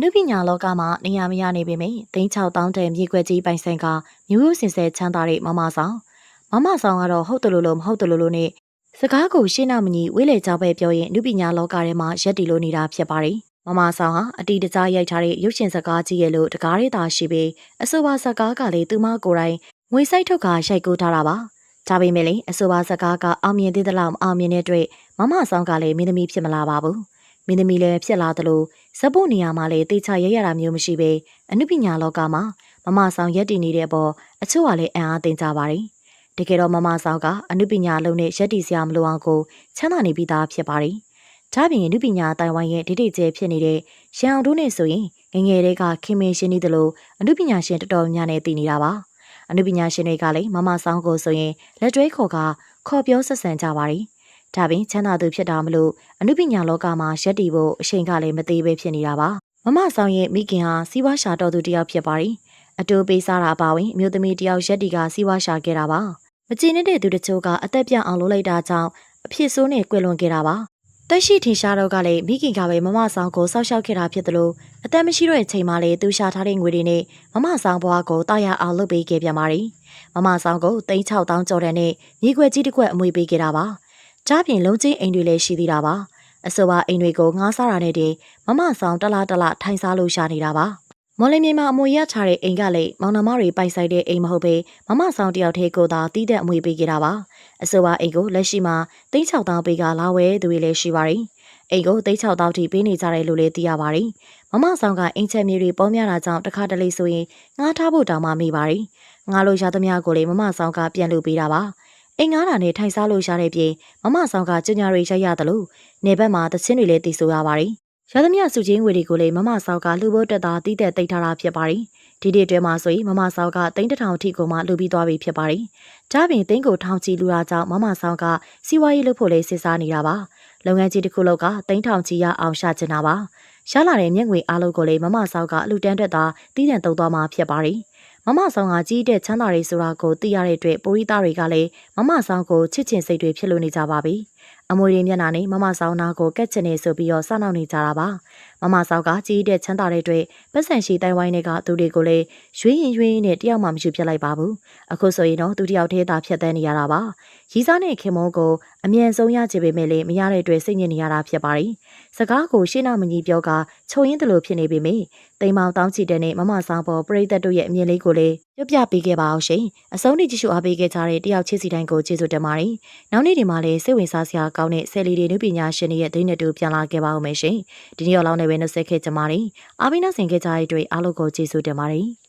အနုပညာလောကမှာနေရာမရနေပေမယ့်သိန်း6000တန်မြေခွက်ကြီးပိုင်ဆိုင်ကမျိုးရိုးစင်ဆက်ချမ်းသာတဲ့မမဆောင်မမဆောင်ကတော့ဟုတ်တယ်လို့လို့မဟုတ်တယ်လို့လို့နဲ့စကားကိုရှင်းနာမညီဝေးလေကြောက်ပဲပြောရင်အနုပညာလောကထဲမှာရက်တီလို့နေတာဖြစ်ပါတယ်မမဆောင်ဟာအတီတကြားရိုက်ထားတဲ့ရုပ်ရှင်စကားကြီးရဲ့လို့တကားရတာရှိပြီးအဆိုပါစကားကလည်းသူမကိုယ်တိုင်ငွေစိုက်ထုတ်ကရိုက်ကူးထားတာပါဒါပေမဲ့လည်းအဆိုပါစကားကအောင်မြင်သေးသလောက်မအောင်မြင်တဲ့အတွက်မမဆောင်ကလည်းမင်းသမီးဖြစ်မလာပါဘူး မင်းသမီးလည်းဖြစ်လာသလိုဇက်ဖို့နေရာမှာလည်းတေချာရရတာမျိုးမရှိပဲအနုပညာလောကမှာမမဆောင်ရက်တည်နေတဲ့အပေါ်အချို့ကလည်းအံ့အားသင်ကြပါတယ်။တကယ်တော့မမဆောင်ကအနုပညာလုံးနဲ့ရက်တည်စရာမလိုအောင်ကိုချမ်းသာနေပြီးသားဖြစ်ပါတယ်။ဒါပြင်အနုပညာတိုင်ဝမ်ရဲ့ဒိဋ္ဌိကျဲဖြစ်နေတဲ့ရန်အောင်တို့နဲ့ဆိုရင်ငငယ်တွေကခင်မင်းရှင်နေသလိုအနုပညာရှင်တော်တော်များများနဲ့တည်နေတာပါ။အနုပညာရှင်တွေကလည်းမမဆောင်ကိုဆိုရင်လက်တွဲခေါ်ကခေါ်ပြောဆက်ဆံကြပါတယ်။ ဒါပြင်ချမ်းသာသူဖြစ်တာမလို့အနုပညာလောကမှာရက်တည်ဖို့အချိန်ကလည်းမသေးပဲဖြစ်နေတာပါမမဆောင်ရဲ့မိခင်ဟာစီးပွားရှာတော်သူတစ်ယောက်ဖြစ်ပါတယ်အတူပေးစားတာအပါဝင်အမျိုးသမီးတစ်ယောက်ရက်တီကစီးပွားရှာခဲ့တာပါမကြည်နေတဲ့သူတချို့ကအသက်ပြတ်အောင်လုပ်လိုက်တာကြောင့်အဖြစ်ဆိုးနဲ့ကွယ်လွန်ခဲ့တာပါတက်ရှိထင်ရှားတော့ကလည်းမိခင်ကပဲမမဆောင်ကိုစောက်ရှောက်ခဲ့တာဖြစ်တယ်လို့အသက်မရှိတော့တဲ့အချိန်မှလည်းသူရှာထားတဲ့ငွေတွေနဲ့မမဆောင်ဘွားကိုတာရအောင်လုပ်ပေးခဲ့ပြန်ပါတယ်မမဆောင်ကို3000ကျော်တဲ့နဲ့မြေခွက်ကြီးတစ်ခွက်အမွေပေးခဲ့တာပါ။ ဒါပြင်လုံးချင်းအိမ်တွေလည်းရှိသေးတာပါ။အဆိုပါအိမ်တွေကိုငားစားတာနဲ့တည်းမမဆောင်တလားတလားထိုင်စားလို့ရှာနေတာပါ။မော်လမြိုင်မှာအမွေရချတဲ့အိမ်ကလည်းမောင်နှမတွေပိုက်ဆိုင်တဲ့အိမ်မဟုတ်ပဲမမဆောင်တယောက်တည်းကိုသာတီးတဲ့အမွေပေးခဲ့တာပါ။အဆိုပါအိမ်ကိုလက်ရှိမှာ3600ပေးကလာဝဲသူတွေလည်းရှိပါတယ်။အိမ်ကို3600ထိပေးနေကြတယ်လို့လည်းသိရပါတယ်။မမဆောင်ကအိမ်ချက်မြေတွေပေါများတာကြောင့်တခါတလေဆိုရင်ငားထားဖို့တောင်မှမိပါတယ်။ငားလို့ရသမျှကိုလည်းမမဆောင်ကပြန်လုပ်ပေးတာပါ။ အိမ်ငားတာနဲ့ထိုင်စားလို့ရတဲ့ပြင်မမဆောင်ကကျညာတွေရိုက်ရတယ်လို့နေဘက်မှာတချင်းတွေလည်းတည်ဆိုရပါတယ်။ရသမျှစုချင်းငွေတွေကိုလည်းမမဆောင်ကလူဖို့တက်တာတီးတဲ့တိတ်ထားတာဖြစ်ပါတယ်။ဒီဒီအတွဲမှာဆိုရင်မမဆောင်ကတိန်းတထောင်ထိကိုမှလူပြီးသွားပြီဖြစ်ပါတယ်။ဒါပြင်တိန်းကိုထောင်ချီလူတာကြောင့်မမဆောင်ကစီးပွားရေးလုပ်ဖို့လည်းစဉ်းစားနေတာပါ။လုပ်ငန်းကြီးတစ်ခုလောက်ကတိန်းထောင်ချီရအောင်ရှာချင်တာပါ။ရလာတဲ့မျက်ငွေအားလုံးကိုလည်းမမဆောင်ကအလူတန်းတက်တာတီးတန့်တုံသွားမှာဖြစ်ပါတယ်။ မမဆောင်ကကြီးတဲ့ချမ်းသာတွေဆိုတာကိုသိရတဲ့အတွက်ပိုရီသားတွေကလည်းမမဆောင်ကိုချစ်ချင်စိတ်တွေဖြစ်လို့နေကြပါပြီ။ အမွေတွေမျက်နှာနဲ့မမဆောင်နာကိုကက်ချင်နေဆိုပြီးတော့စနောက်နေကြတာပါ။မမဆောင်ကကြီးတဲ့ချမ်းသာတဲ့အတွက်ပတ်စံရှိတိုင်ဝိုင်းတွေကသူတွေကိုလည်းရွေးရင်ရွေးရင်နဲ့တယောက်မှမရှိဖြစ်လိုက်ပါဘူး။အခုဆိုရင်တော့သူတယောက်တည်းသာဖြတ်သန်းနေရတာပါ။ရီစားနဲ့ခင်မုန်းကိုအမြန်ဆုံးရချေပေမဲ့လည်းမရတဲ့အတွက်စိတ်ညစ်နေရတာဖြစ်ပါတယ်။စကားကိုရှင်းနာမကြီးပြောကချုံရင်းတလို့ဖြစ်နေပေမယ့်တိမ်မောင်တောင်းချီတဲ့နဲ့မမဆောင်ပေါ်ပရိသတ်တို့ရဲ့အမြင်လေးကိုလည်း ပြပြပေးခဲ့ပါအောင်ရှင်။အဆုံးထိကြည့်ရှုအားပေးခဲ့ကြတဲ့တယောက်ချစ်စီတိုင်းကိုကျေးဇူးတင်ပါတယ်။နောက်နေ့ဒီမှာလည်းစိတ်ဝင်စားစရာကောင်းတဲ့ဆယ်လီတွေနုပညာရှင်တွေရဲ့သတင်းတွေပြန်လာခဲ့ပါဦးမယ်ရှင်။ဒီနေ့ရောက်လောက်နေပဲနှုတ်ဆက်ခဲ့ကြပါတယ်။အားပေးနှုတ်ဆက်ခဲ့ကြတဲ့အတွက်အားလုံးကိုကျေးဇူးတင်ပါတယ်။